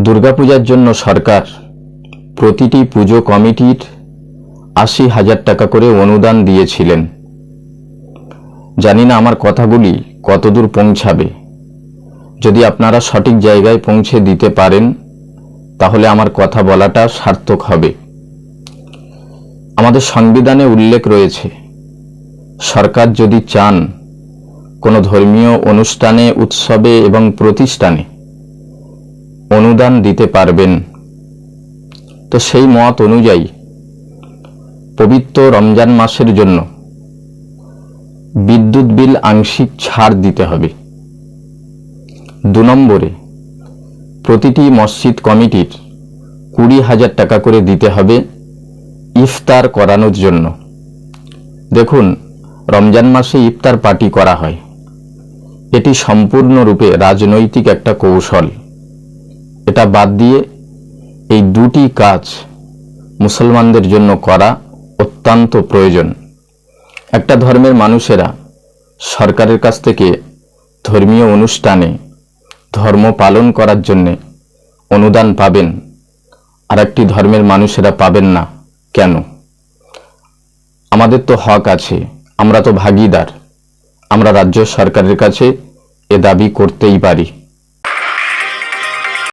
দুর্গাপূজার জন্য সরকার প্রতিটি পুজো কমিটির আশি হাজার টাকা করে অনুদান দিয়েছিলেন। জানি না আমার কথাগুলি কতদূর পৌঁছাবে। যদি আপনারা সঠিক জায়গায় পৌঁছে দিতে পারেন, তাহলে আমার কথা বলাটা সার্থক হবে। আমাদের সংবিধানে উল্লেখ রয়েছে, সরকার যদি চান কোনো ধর্মীয় অনুষ্ঠানে, উৎসবে এবং প্রতিষ্ঠানে অনুদান দিতে পারবেন। তো সেই মত অনুযায়ী পবিত্র রমজান মাসের জন্য বিদ্যুৎ বিল আংশিক ছাড় দিতে হবে। দু নম্বরে প্রতিটি মসজিদ কমিটির কুড়ি হাজার টাকা করে দিতে হবে ইফতার করানোর জন্য। দেখুন, রমজান মাসে ইফতার পার্টি করা হয়। এটি সম্পূর্ণরূপে রাজনৈতিক একটা কৌশল। এটা বাদ দিয়ে এই দুটি কাজ মুসলমানদের জন্য করা অত্যন্ত প্রয়োজন। একটা ধর্মের মানুষেরা সরকারের কাছ থেকে ধর্মীয় অনুষ্ঠানে ধর্ম পালন করার জন্যে অনুদান পাবেন আর একটি ধর্মের মানুষেরা পাবেন না, কেন? আমাদের তো হক আছে, আমরা তো ভাগিদার, আমরা রাজ্য সরকারের কাছে এ দাবি করতেই পারি।